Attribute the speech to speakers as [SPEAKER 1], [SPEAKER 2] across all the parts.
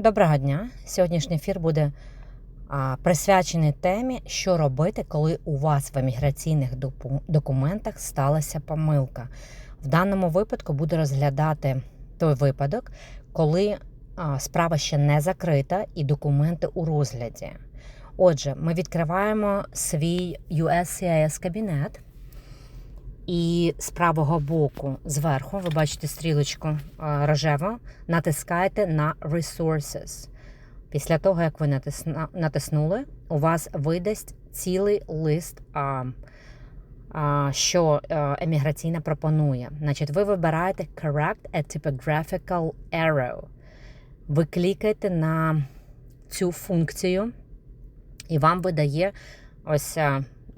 [SPEAKER 1] Доброго дня! Сьогоднішній ефір буде а, присвячений темі, що робити, коли у вас в еміграційних документах сталася помилка. В даному випадку буду розглядати той випадок, коли а, справа ще не закрита і документи у розгляді. Отже, ми відкриваємо свій USCIS кабінет. І з правого боку зверху ви бачите стрілочку а, рожеву, натискаєте на Resources. Після того, як ви натиснули, у вас видасть цілий лист, що еміграційна пропонує. Значить, ви вибираєте Correct a Typographical Error. Ви клікаєте на цю функцію, і вам видає ось.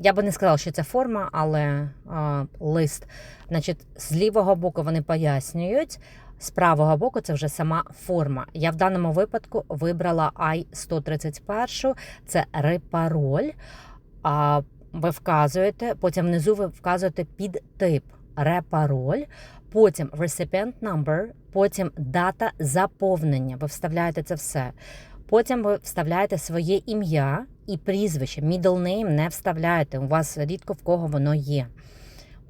[SPEAKER 1] Я би не сказала, що це форма, але а, лист. Значить, з лівого боку вони пояснюють, з правого боку це вже сама форма. Я в даному випадку вибрала I-131, це репароль. А ви вказуєте, потім внизу ви вказуєте під тип репароль, потім recipient number, потім дата заповнення. Ви вставляєте це все. Потім ви вставляєте своє ім'я і прізвище. Middle name не вставляєте. У вас рідко в кого воно є.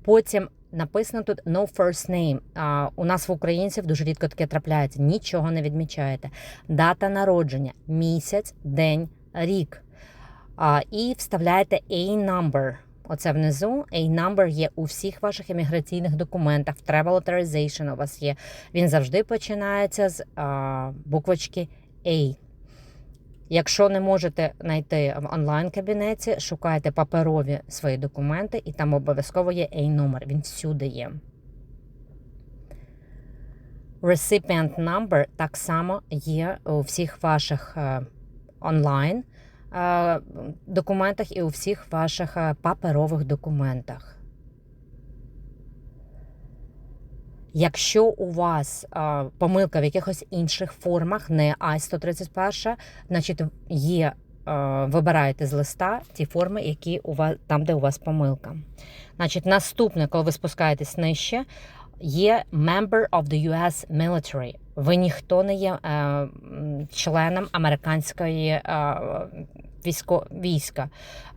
[SPEAKER 1] Потім написано тут no first name. А, у нас в українців дуже рідко таке трапляється. Нічого не відмічаєте. Дата народження, місяць, день, рік. А, і вставляєте A number. Оце внизу A number є у всіх ваших імміграційних документах. В Travel Authorization у вас є. Він завжди починається з а, буквочки A. Якщо не можете знайти в онлайн-кабінеті, шукайте паперові свої документи, і там обов'язково є A-номер. Він всюди є. Recipient number так само є у всіх ваших е, онлайн е, документах і у всіх ваших е, паперових документах. Якщо у вас а, помилка в якихось інших формах, не I-131, значить є, а, вибираєте з листа ті форми, які у вас там, де у вас помилка. Значить, наступне, коли ви спускаєтесь нижче, є Member of the US Military. Ви ніхто не є е, членом американської е, військо, війська.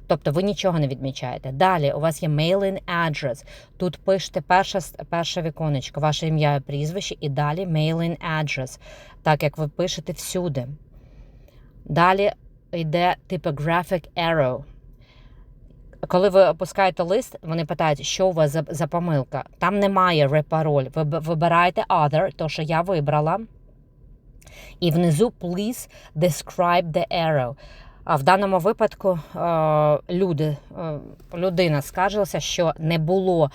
[SPEAKER 1] Тобто ви нічого не відмічаєте. Далі у вас є mail-in address. Тут пишете перше, перше віконечко, ваше ім'я і прізвище, і далі mail-in address, так як ви пишете всюди. Далі йде typographic error. Коли ви опускаєте лист, вони питають, що у вас за, за помилка. Там немає репароль. Ви вибираєте other, то що я вибрала. І внизу please describe the error. А в даному випадку е, люди, е, людина скаржилася, що не було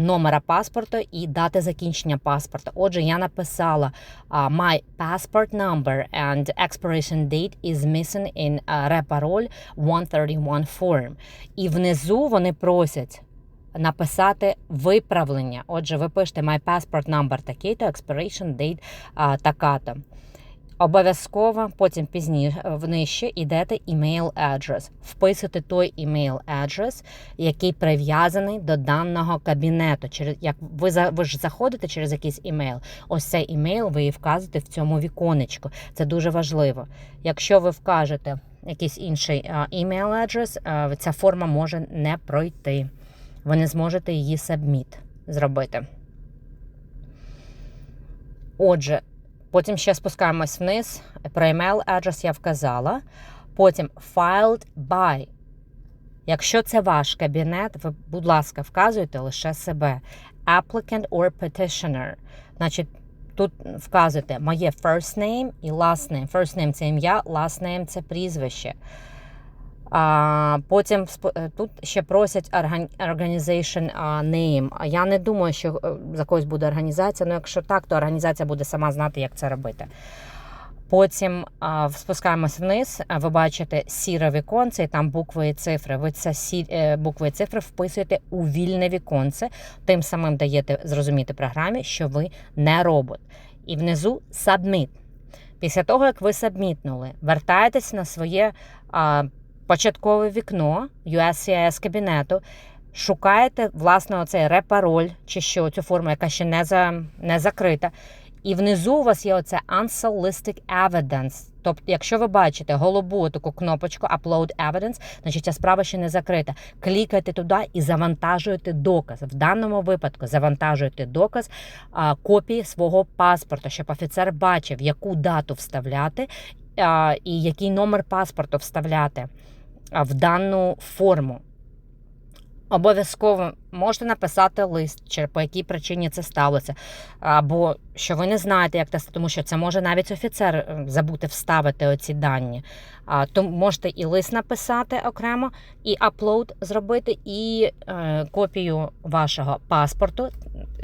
[SPEAKER 1] номера паспорту і дати закінчення паспорта. Отже, я написала my passport number and expiration date is missing in а, reparol 131 form. І внизу вони просять написати виправлення. Отже, ви пишете my passport number такий-то, expiration date така-то. Обов'язково потім пізніше внижче йдете email address. Вписуйте той email address, який прив'язаний до даного кабінету. Через як ви ви ж заходите через якийсь email, ось цей email ви і вказуєте в цьому віконечку. Це дуже важливо. Якщо ви вкажете якийсь інший email address, ця форма може не пройти. Ви не зможете її submit зробити. Отже, Потім ще спускаємось вниз. Про email адрес я вказала. Потім filed by. Якщо це ваш кабінет, ви, будь ласка, вказуйте лише себе. Applicant or petitioner. Значить, тут вказуєте моє first name і last name. First name це ім'я, last name це прізвище. А, потім е, тут ще просять organization name. Я не думаю, що е, за когось буде організація. Ну, якщо так, то організація буде сама знати, як це робити. Потім а, спускаємось вниз. Ви бачите сіре віконце, і там букви і цифри. Ви це сі, е, букви і цифри вписуєте у вільне віконце, тим самим даєте зрозуміти програмі, що ви не робот. І внизу submit. Після того, як ви сабмітнули, вертаєтесь на своє а, початкове вікно USCIS кабінету, шукаєте, власне, оцей репароль чи що, цю форму, яка ще не, за, не закрита, І внизу у вас є оце unsolicited evidence. Тобто, якщо ви бачите голубу таку кнопочку Upload Evidence, значить ця справа ще не закрита. Клікайте туди і завантажуєте доказ. В даному випадку завантажуєте доказ а, копії свого паспорта, щоб офіцер бачив, яку дату вставляти а, і який номер паспорту вставляти в дану форму. Обов'язково можете написати лист, чи по якій причині це сталося, або що ви не знаєте, як це, тому що це може навіть офіцер е, забути вставити оці дані. То можете і лист написати окремо, і аплоуд зробити, і е, копію вашого паспорту,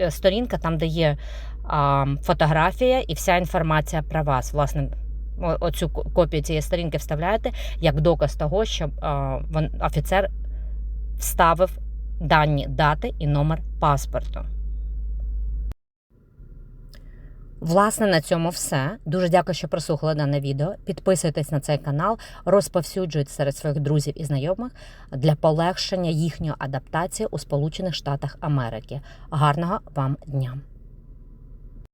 [SPEAKER 1] е, сторінка там, де є фотографія і вся інформація про вас. Власне, оцю копію цієї сторінки вставляєте як доказ того, що офіцер вставив дані дати і номер паспорту. Власне, на цьому все. Дуже дякую, що прослухали дане відео. Підписуйтесь на цей канал, розповсюджуйте серед своїх друзів і знайомих для полегшення їхньої адаптації у Сполучених Штатах Америки. Гарного вам дня!